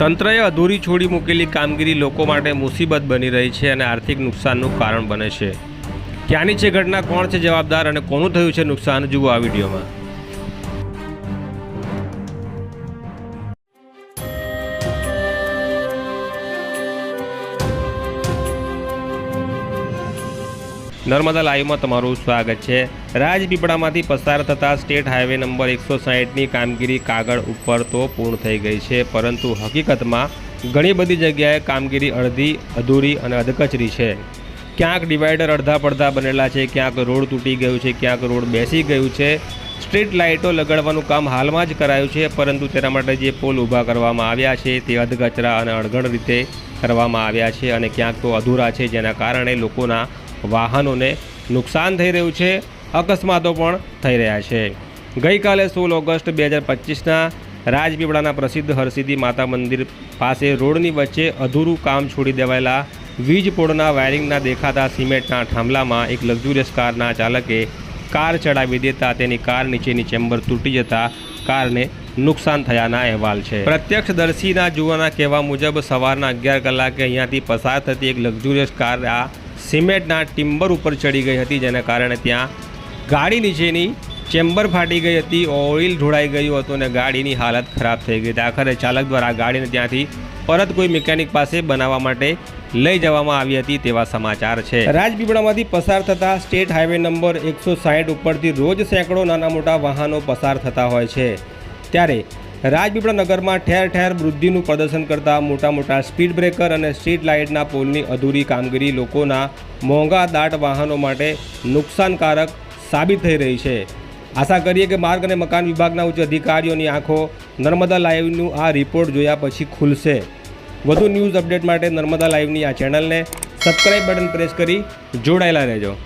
તંત્રએ અધૂરી છોડી મૂકેલી કામગીરી લોકો માટે મુસીબત બની રહી છે અને આર્થિક નુકસાનનું કારણ બને છે. ક્યાંની છે ઘટના, કોણ છે જવાબદાર અને કોનું થયું છે નુકસાન, જુઓ આ વિડીયોમાં. નર્મદા લાઈવમાં તમારું સ્વાગત છે. રાજપીપળામાંથી પસાર થતા સ્ટેટ હાઈવે નંબર એકસો સાહીઠની કામગીરી કાગળ ઉપર તો પૂર્ણ થઈ ગઈ છે, પરંતુ હકીકતમાં ઘણી બધી જગ્યાએ કામગીરી અડધી, અધૂરી અને અધકચરી છે. ક્યાંક ડિવાઈડર અડધા પડધા બનેલા છે, ક્યાંક રોડ તૂટી ગયું છે, ક્યાંક રોડ બેસી ગયું છે. સ્ટ્રીટ લાઇટો લગાડવાનું કામ હાલમાં જ કરાયું છે, પરંતુ તેના માટે જે પોલ ઊભા કરવામાં આવ્યા છે તે અધકચરા અને અણઘડ રીતે કરવામાં આવ્યા છે અને ક્યાંક તો અધૂરા છે, જેના કારણે લોકોના વાહનોને નુકસાન થઈ રહ્યું છે, અકસ્માતો પણ થઈ રહ્યા છે. ગઈકાલે સોળ ઓગસ્ટ બે હજાર પચીસના રાજપીપળાના પ્રસિદ્ધ હરસિદ્ધિ માતા મંદિર પાસે રોડની વચ્ચે અધૂરું કામ છોડી દેવાયેલા વીજ પોળના વાયરિંગના દેખાતા સિમેન્ટના થાંભલામાં એક લક્ઝુરિયસ કારના ચાલકે કાર ચડાવી દેતા તેની કાર નીચેની ચેમ્બર તૂટી જતા કારને નુકસાન થયાના અહેવાલ છે. પ્રત્યક્ષદર્શીના જુવાના કહેવા મુજબ સવારના અગિયાર કલાકે અહીંયાથી પસાર થતી એક લક્ઝુરિયસ કાર આ સિમેન્ટના ટિમ્બર ઉપર ચડી ગઈ હતી, જેના કારણે ત્યાં ગાડી નીચેની ચેમ્બર ફાટી ગઈ હતી, ઓઇલ ઢોળાઈ ગયું હતું અને ગાડીની હાલત ખરાબ થઈ ગઈ. હતી આખરે ચાલક દ્વારા ગાડીને ત્યાંથી પરત કોઈ મિકેનિક પાસે બનાવવા માટે લઈ જવામાં આવી હતી તેવા સમાચાર છે. રાજપીપળામાંથી પસાર થતા સ્ટેટ હાઈવે નંબર એકસો સાહીઠ ઉપરથી રોજ સેંકડો નાના મોટા વાહનો પસાર થતા હોય છે. ત્યારે રાજપીપળા નગરમાં ઠેર ઠેર વૃદ્ધિનું પ્રદર્શન કરતા મોટા મોટા સ્પીડ બ્રેકર અને સ્ટ્રીટ લાઇટના પોલની અધૂરી કામગીરી લોકોના મોંઘા દાટ વાહનો માટે નુકસાનકારક સાબિત થઈ રહી છે. આશા કરીએ કે માર્ગ અને મકાન વિભાગના ઉચ્ચ અધિકારીઓની આંખો નર્મદા લાઈવનું આ રિપોર્ટ જોયા પછી ખુલશે. વધુ ન્યૂઝ અપડેટ માટે નર્મદા લાઈવની આ ચેનલને સબસ્ક્રાઇબ બટન પ્રેસ કરી જોડાયેલા રહેજો.